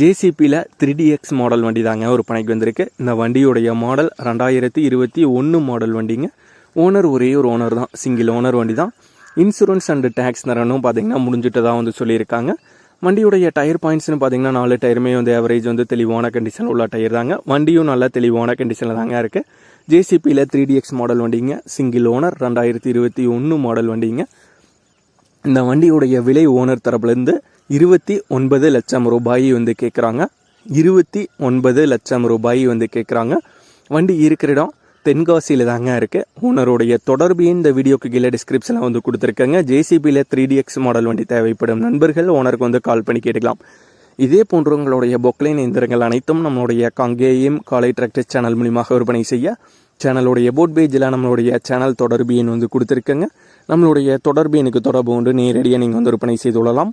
ஜேசிபியில் three DX model வண்டி தாங்க விற்பனைக்கு வந்திருக்கு. இந்த வண்டியுடைய மாடல் ரெண்டாயிரத்தி இருபத்தி ஒன்று மாடல் வண்டிங்க. ஓனர் ஒரே ஒரு ஓனர் தான் சிங்கிள் ஓனர் வண்டி தான் இன்சூரன்ஸ் அண்டு டேக்ஸ் நிறனும் பார்த்தீங்கன்னா முடிஞ்சிட்டு தான் வந்து சொல்லியிருக்காங்க. வண்டியுடைய டயர் பாயிண்ட்ஸ்னு பார்த்தீங்கன்னா நாலு டயருமே வந்து ஆவரேஜ் வந்து தெளிவான கண்டிஷன் உள்ள டயர் தாங்க. வண்டியும் நல்லா தெளிவான கண்டிஷனில் தாங்க இருக்குது ஜேசிபியில் த்ரீ டிஎக்ஸ் மாடல் வண்டிங்க சிங்கிள் ஓனர் ரெண்டாயிரத்தி இருபத்தி ஒன்று மாடல் வண்டிங்க. இந்த வண்டியுடைய விலை ஓனர் தரப்புலேருந்து இருபத்தி ஒன்பது லட்சம் ரூபாய் வந்து கேட்குறாங்க இருபத்தி ஒன்பது லட்சம் ரூபாய் வந்து கேட்குறாங்க வண்டி இருக்கிற இடம் தென்காசியில் தாங்க இருக்குது ஓனருடைய தொடர்பு இந்த வீடியோக்கு கீழே டிஸ்கிரிப்ஷனில் வந்து கொடுத்துருக்கேங்க. ஜேசிபியில் த்ரீ டிஎக்ஸ் மாடல் வண்டி தேவைப்படும். நண்பர்கள் ஓனருக்கு வந்து கால் பண்ணி கேட்டுக்கலாம். இதே போன்றவங்களுடைய பொக்லைன் இயந்திரங்கள் அனைத்தும் நம்மளுடைய காங்கேயம் காலை டிராக்டர் சேனல் மூலியமாக விற்பனை செய்ய சேனலுடைய போட் பேஜில் நம்மளுடைய சேனல் தொடர்பு எண் வந்து கொடுத்துருக்கேங்க. நம்மளுடைய தொடர்பு எனக்கு தொடர்பு கொண்டு நேரடியாக நீங்கள் வந்து விற்பனை செய்து கொள்ளலாம்.